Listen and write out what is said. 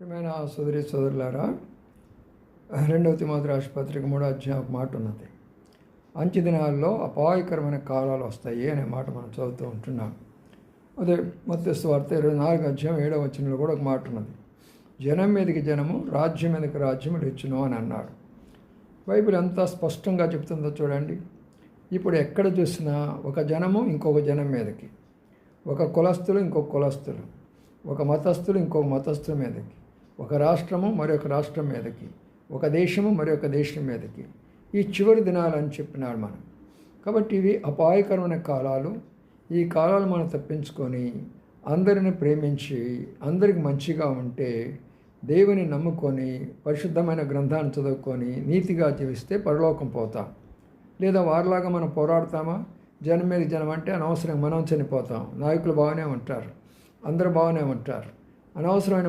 ప్రియమైన సోదరి సోదరులారా రెండవ తిమాత్ర ఆసుపత్రికి మూడో అధ్యాయం ఒక మాట ఉన్నది. అంచె దినాల్లో అపాయకరమైన కాలాలు వస్తాయి అనే మాట మనం చదువుతూ ఉంటున్నాం. అదే మధ్యస్థ వార్త ఇరవై నాలుగు అధ్యాయం ఏడవ వచ్చినలో కూడా ఒక మాట ఉన్నది. జనం మీదకి జనము రాజ్యం మీదకి రాజ్యం రెచ్చును అని అన్నాడు. బైబిల్ అంతా స్పష్టంగా చెప్తుందో చూడండి. ఇప్పుడు ఎక్కడ చూసినా ఒక జనము ఇంకొక జనం మీదకి ఒక కులస్తులు ఇంకొక కులస్తులు ఒక మతస్థులు ఇంకొక మతస్థుల మీదకి ఒక రాష్ట్రము మరొక రాష్ట్రం మీదకి ఒక దేశము మరొక దేశం మీదకి. ఈ చివరి దినాలని చెప్పినాడు మనం. కాబట్టి ఇవి అపాయకరమైన కాలాలు. ఈ కాలాలు మనం తప్పించుకొని అందరిని ప్రేమించి అందరికి మంచిగా ఉంటే దేవుని నమ్ముకొని పరిశుద్ధమైన గ్రంథాన్ని చదువుకొని నీతిగా జీవిస్తే పరలోకం పోతాం. లేదా వారిలాగా మనం పోరాడతామా? జనం మీద జనం అంటే అనవసరం మనం చనిపోతాం. నాయకులు బాగానే ఉంటారు. అందరూ బాగానే ఉంటారు. అనవసరమైన